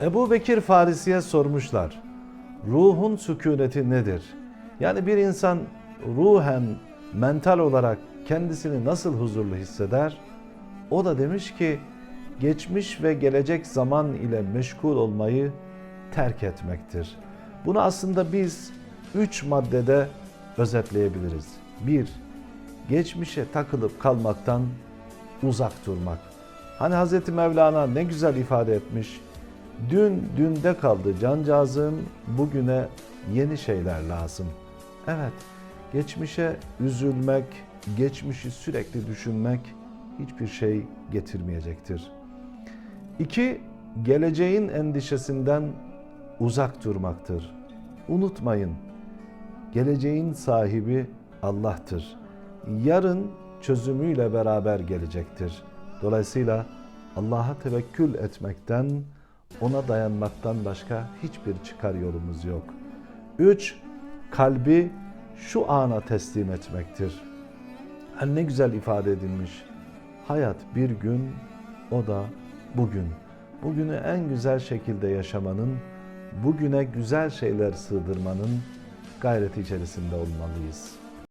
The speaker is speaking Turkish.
Ebu Bekir Farisi'ye sormuşlar. Ruhun sükuneti nedir? Yani bir insan ruhen, mental olarak kendisini nasıl huzurlu hisseder? O da demiş ki geçmiş ve gelecek zaman ile meşgul olmayı terk etmektir. Bunu aslında biz üç maddede özetleyebiliriz. Bir, geçmişe takılıp kalmaktan uzak durmak. Hani Hz. Mevlana ne güzel ifade etmiş. Dün dünde kaldı cancağızım, bugüne yeni şeyler lazım. Evet, geçmişe üzülmek, geçmişi sürekli düşünmek hiçbir şey getirmeyecektir. İki, geleceğin endişesinden uzak durmaktır. Unutmayın, geleceğin sahibi Allah'tır. Yarın çözümüyle beraber gelecektir. Dolayısıyla Allah'a tevekkül etmekten, ona dayanmaktan başka hiçbir çıkar yolumuz yok. Üç, kalbi şu ana teslim etmektir. Hani ne güzel ifade edilmiş. Hayat bir gün, o da bugün. Bugünü en güzel şekilde yaşamanın, bugüne güzel şeyler sığdırmanın gayreti içerisinde olmalıyız.